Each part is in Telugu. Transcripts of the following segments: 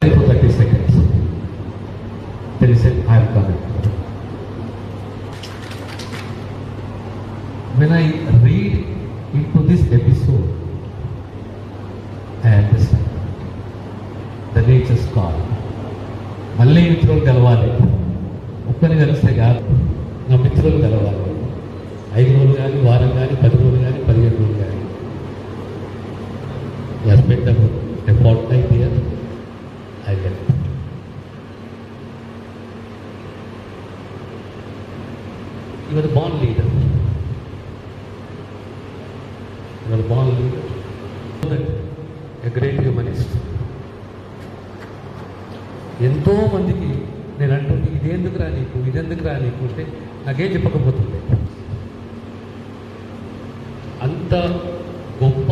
for 30 seconds. Then he said, I am coming. When I read into this episode, I understand the nature's call. మళ్ళీ మిత్రులు కలవాలి ఒక్కరిని కలిస్తే కాదు నా మిత్రులు కలవాలి ఐదు రోజులు కానీ వారం కానీ పది రోజులు కానీ పదిహేను రోజులు కానీ spend a fortnight here, I left. You were a born leader. You were a born leader. A great humanist. ఎంతో మందికి నేను అంటుంది ఇదేందుకు రా నీకు ఇదెందుకు రా నీకు అంటే నాకేం చెప్పకపోతుంది అంత గొప్ప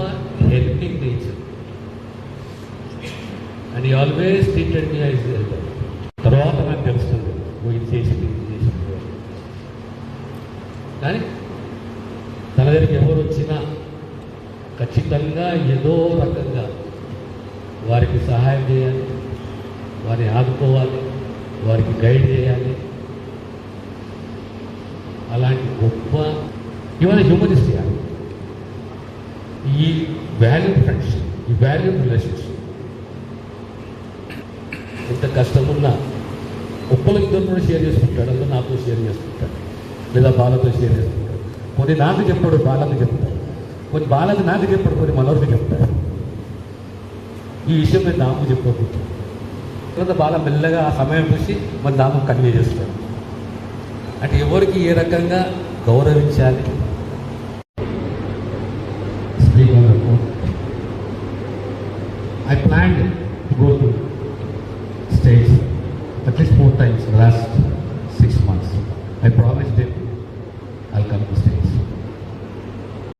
ఈ ఆల్వేస్ ట్రీటెడ్ మీ ఐజ్ తర్వాత నాకు తెలుస్తుంది. నువ్వు ఇది చేసింది ఇది చేసింది కానీ తన దగ్గరికి ఎవరు వచ్చినా ఖచ్చితంగా ఏదో రకంగా వారికి సహాయం చేయాలి వారిని ఆదుకోవాలి వారికి గైడ్ చేయాలి. అలాంటి గొప్ప ఇవాళ హ్యూమనిస్ట్ చేయాలి ఈ వాల్యూ ఫ్రెండ్స్ ఈ వాల్యూ రిలేషన్షిప్ ఎంత కష్టమున్నా ఒక్కరు ఇద్దరు కూడా షేర్ చేసుకుంటాడు. అందులో నాతో షేర్ చేసుకుంటాడు. లేదా బాలతో షేర్ చేసుకుంటాడు. కొన్ని నాకు చెప్పాడు బాలకు చెప్తాడు. కొన్ని బాలకు నాకు చెప్పాడు కొన్ని మనోరికి చెప్తాడు. ఈ విషయం నేను నాకు చెప్పకపోతే తర్వాత బాల మెల్లగా ఆ సమయం చూసి మరి నాకు కన్వే చేస్తాడు. అంటే ఎవరికి ఏ రకంగా గౌరవించాలి? speak on the phone. I planned to go to Saints blessed.